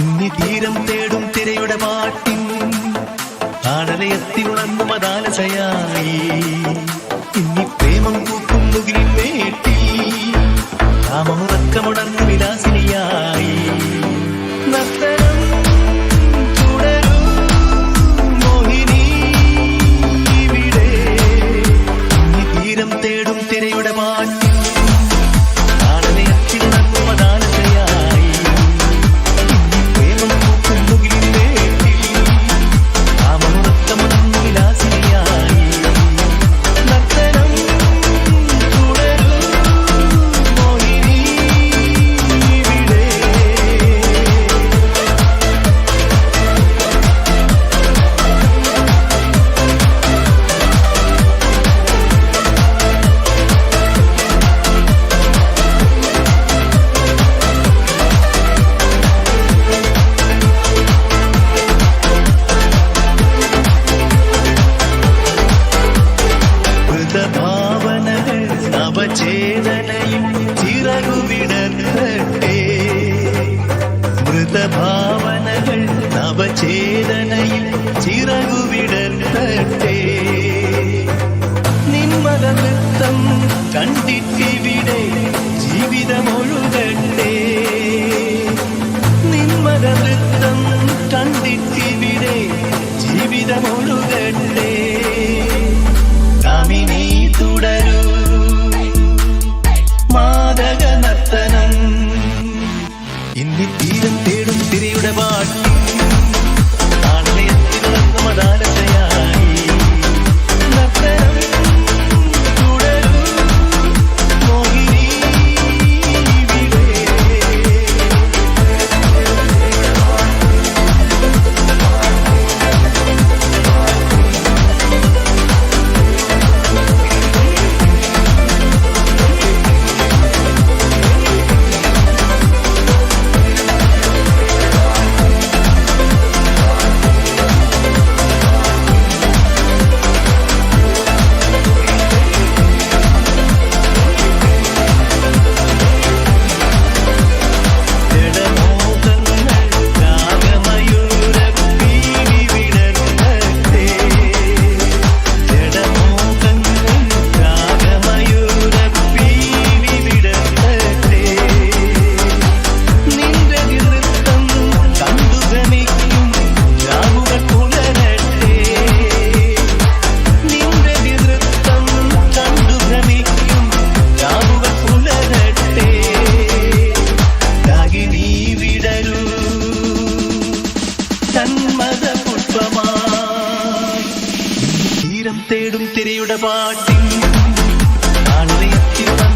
ഇന്നി തീരം തേടും തിരയുടെ പാട്ടിൻ ആടലയത്തി ഉണങ്ങുമതാലശയായി தேடும் திரையுடமான் சேதனையும் சிறகுவிடத்தே மிருத பாவனகள் நவச்சேதனையும் சிறகுவிடத்தே നിത്യീരം തേടും തിരയുടെ പാട്ട് തീരം തേടും തിരയുടെ പാട്ടിൽ. ആണറിയത്തിരുന്ന